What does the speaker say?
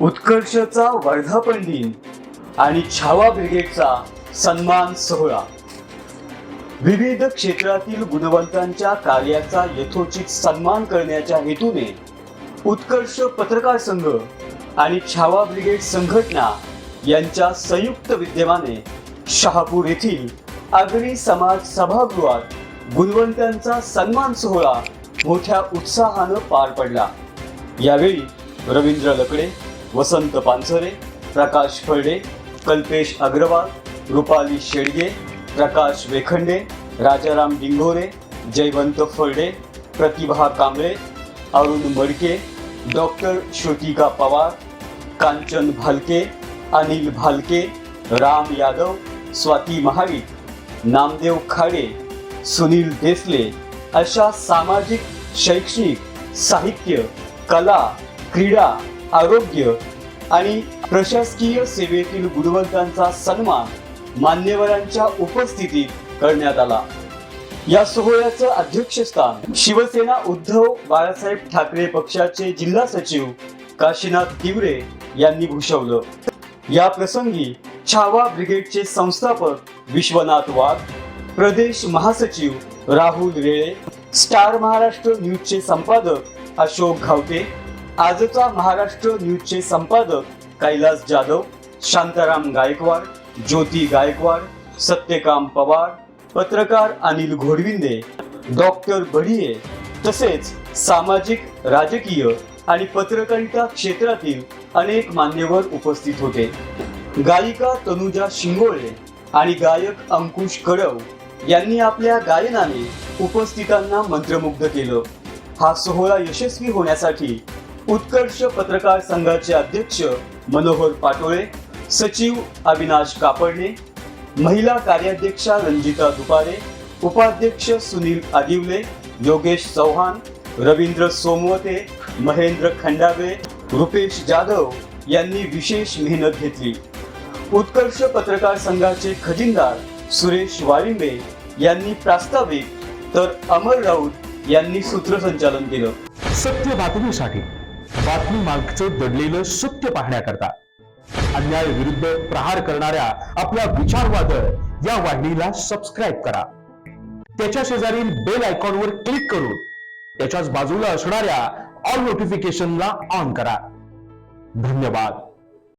उत्कर्षचा वर्धापन दिन आणि छावा ब्रिगेडचा सन्मान सोहळा. विविध क्षेत्रातील गुणवंतांच्या कार्याचा यथोचित सन्मान करण्याच्या हेतूने उत्कर्ष पत्रकार संघ आणि छावा ब्रिगेड संघटना यांच्या संयुक्त विद्यमाने शहापूर येथील आगरी समाज सभागृहात गुणवंतांचा सन्मान सोहळा मोठ्या उत्साहानं पार पडला. यावेळी रवींद्र लकडे वसंत पानसरे प्रकाश फळडे कल्पेश अग्रवाल रुपाली शेडगे प्रकाश वेखंडे राजाराम डिंगोरे जयवंत फळडे प्रतिभा कांबळे अरुण मडके डॉक्टर श्रुतिका पवार कांचन भालके अनिल भालके राम यादव स्वाती महाडिक नामदेव खाडे सुनील देसले अशा सामाजिक शैक्षणिक साहित्य कला क्रीडा आरोग्य आणि प्रशासकीय सेवेतील गुणवंतांचा सन्मान मान्यवरांच्या उपस्थितीत करण्यात आला. या सोहळ्याचं अध्यक्षस्थान शिवसेना उद्धव बाळासाहेब ठाकरे पक्षाचे जिल्हा सचिव काशीनाथ तिवरे यांनी भूषवलं. या प्रसंगी छावा ब्रिगेडचे संस्थापक विश्वनाथ वाघ प्रदेश महासचिव राहुल रेळे स्टार महाराष्ट्र न्यूजचे संपादक अशोक घावटे आजचा महाराष्ट्र न्यूजचे संपादक कैलास जाधव शांताराम गायकवाड ज्योती गायकवाड सत्यकाम पवार पत्रकार अनिल घोडविंदे डॉक्टर बढिये तसेच सामाजिक राजकीय आणि पत्रकारिता क्षेत्रातील अनेक मान्यवर उपस्थित होते. गायिका तनुजा शिंगोळे आणि गायक अंकुश कडव यांनी आपल्या गायनाने उपस्थितांना मंत्रमुग्ध केलं. हा सोहळा यशस्वी होण्यासाठी उत्कर्ष पत्रकार संघाचे अध्यक्ष मनोहर पाटोळे सचिव अविनाश कापडणे महिला कार्याध्यक्षा रंजिता दुपारे उपाध्यक्ष सुनील आदिवले योगेश चव्हाण रवींद्र सोमवते महेंद्र खंडावे रुपेश जाधव यांनी विशेष मेहनत घेतली. उत्कर्ष पत्रकार संघाचे खजिनदार सुरेश वाळिंबे यांनी प्रास्ताविक तर अमर राऊत यांनी सूत्रसंचालन केलं. सत्य बातमीसाठी बातमी मागचं दडलेलं सत्य पाहण्याकरता. अन्याय विरुद्ध प्रहार करणाऱ्या आपल्या विचारवादळ या वाहिनीला सबस्क्राईब करा. त्याच्या शेजारील बेल आयकॉनवर क्लिक करून त्याच्याच बाजूला असणाऱ्या ऑल नोटिफिकेशनला ऑन करा. धन्यवाद.